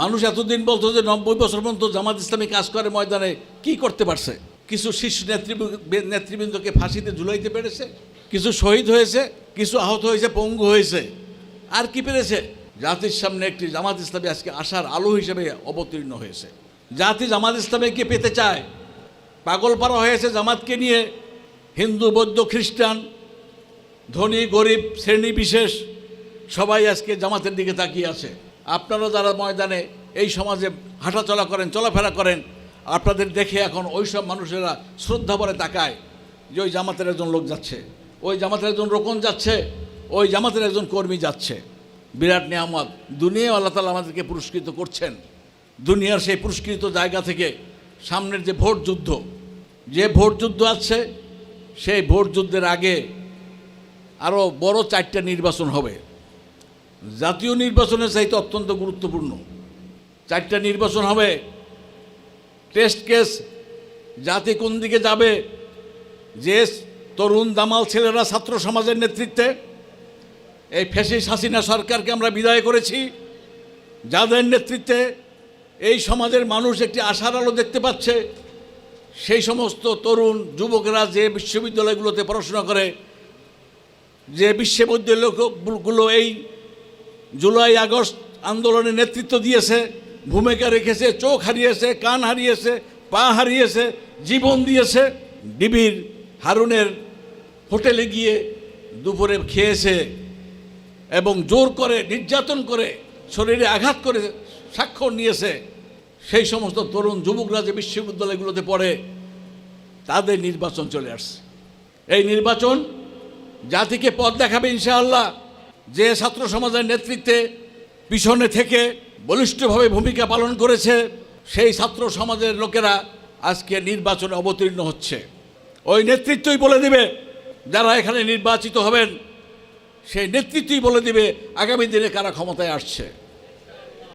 মানুষ এতদিন বলতো যে নব্বই বছর পর্যন্ত জামাত ইসলামী কাজ করে ময়দানে, কি করতে পারছে? কিছু শীর্ষ নেতৃবৃন্দ নেতৃবৃন্দকে ফাঁসিতে ঝুলাইতে পেরেছে, কিছু শহীদ হয়েছে, কিছু আহত হয়েছে, পঙ্গু হয়েছে। আর কি পেরেছে? জাতির সামনে একটি জামাত ইসলামী আজকে আশার আলো হিসেবে অবতীর্ণ হয়েছে। জাতি জামাত ইসলামীকে পেতে চায়? পাগল পাড়া হয়েছে জামাতকে নিয়ে, হিন্দু, বৌদ্ধ, খ্রিস্টান, ধনী, গরিব শ্রেণি বিশেষ সবাই আজকে জামাতের দিকে তাকিয়ে আছে। আপনারা যারা ময়দানে এই সমাজে হাঁটাচলা করেন, চলাফেরা করেন, আপনাদের দেখে এখন ওই সব মানুষেরা শ্রদ্ধা ভরে তাকায় যে ওই জামাতের একজন লোক যাচ্ছে, ওই জামাতের একজন রোকন যাচ্ছে, ওই জামাতের একজন কর্মী যাচ্ছে। বিরাট নিয়ামত। দুনিয়া আল্লাহ তালা আমাদেরকে পুরস্কৃত করছেন। দুনিয়ার সেই পুরস্কৃত জায়গা থেকে সামনের যে ভোট যুদ্ধ, যে ভোট যুদ্ধ আছে, সেই ভোট যুদ্ধের আগে আরও বড় চারটা নির্বাচন হবে। জাতীয় নির্বাচনের চাইতে অত্যন্ত গুরুত্বপূর্ণ। চারটা নির্বাচন হবে। টেস্ট কেস, জাতি কোন দিকে যাবে, যে তরুণ দামাল ছেলেরা ছাত্র সমাজের নেতৃত্বে, এই ফেসিস হাসিনা সরকারকে আমরা বিদায় করেছি। যাদের নেতৃত্বে এই সমাজের মানুষ একটি আশার আলো দেখতে পাচ্ছে, সেই সমস্ত তরুণ যুবকেরা যে বিশ্ববিদ্যালয়গুলোতে পড়াশোনা করে, যে বিশ্ববিদ্যালয়গুলো এই জুলাই, আগস্ট আন্দোলনে নেতৃত্ব দিয়েছে, ভূমিকা রেখেছে, চোখ হারিয়েছে, কান হারিয়েছে, পা হারিয়েছে, জীবন দিয়েছে। ডিবির হারুনের হোটেলে গিয়ে দুপুরে খেয়েছে এবং জোর করে, নির্যাতন করে, শরীরে আঘাত করে স্বাক্ষর নিয়েছে। সেই সমস্ত তরুণ যুবকরা যে বিশ্ববিদ্যালয়গুলোতে পড়ে, তাদের নির্বাচন চলে আসছে। এই নির্বাচন জাতিকে পথ দেখাবে ইনশাআল্লাহ। যে ছাত্র সমাজের নেতৃত্বে পিছনে থেকে বলিষ্ঠভাবে ভূমিকা পালন করেছে, সেই ছাত্র সমাজের লোকেরা আজকে নির্বাচনে অবতীর্ণ হচ্ছে। ওই নেতৃত্বই বলে দিবে যারা এখানে নির্বাচিত হবেন, সেই নেতৃত্বই বলে দিবে আগামী দিনে কারা ক্ষমতায় আসছে।